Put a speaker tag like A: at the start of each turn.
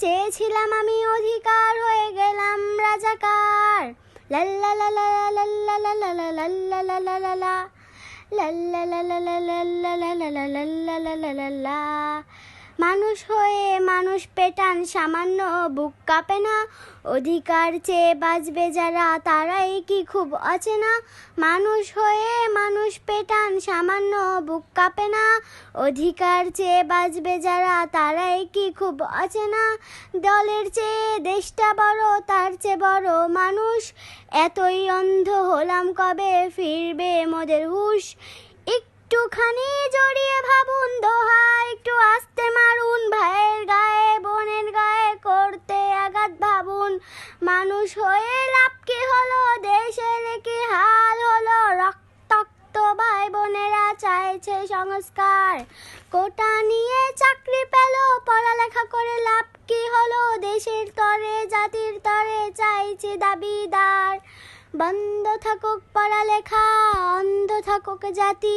A: চেয়েছিলাম আমি অধিকার হয়ে গেলাম রাজাকার লাল্লা লাল্লা লাল্লা লাল্লা লাল্লা লাল্লা লাল্লা লাল্লা লাল্লা লাল্লা লাল্লা লাল্লা মানুষ হয়ে মানুষ পেটান, সামান্য বুক কাঁপে না। অধিকার চেয়ে বাঁচবে যারা, তারাই কি খুব অচেনা? মানুষ হয়ে মানুষ পেটান, সামান্য বুক কাঁপে না। অধিকার চেয়ে বাঁচবে যারা, তারাই কি খুব অচেনা? দলের চেয়ে দেশটা বড়, তার চেয়ে বড় মানুষ। এতই অন্ধ হলাম কবে, ফিরবে মোদের হুশ। একটুখানি জড়িয়ে মানুষ হয়ে লাভ কি হলো? দেশের কি হাল হলো? রক্তাক্ত ভাই বোনেরা চাইছে সংস্কার। কোটা নিয়ে চাকরি পেল, পড়ালেখা করে লাভ কি হলো? দেশের তরে, জাতির তরে চাইছে দাবিদার। বন্ধ থাকুক পড়ালেখা, অন্ধ থাকুক জাতি।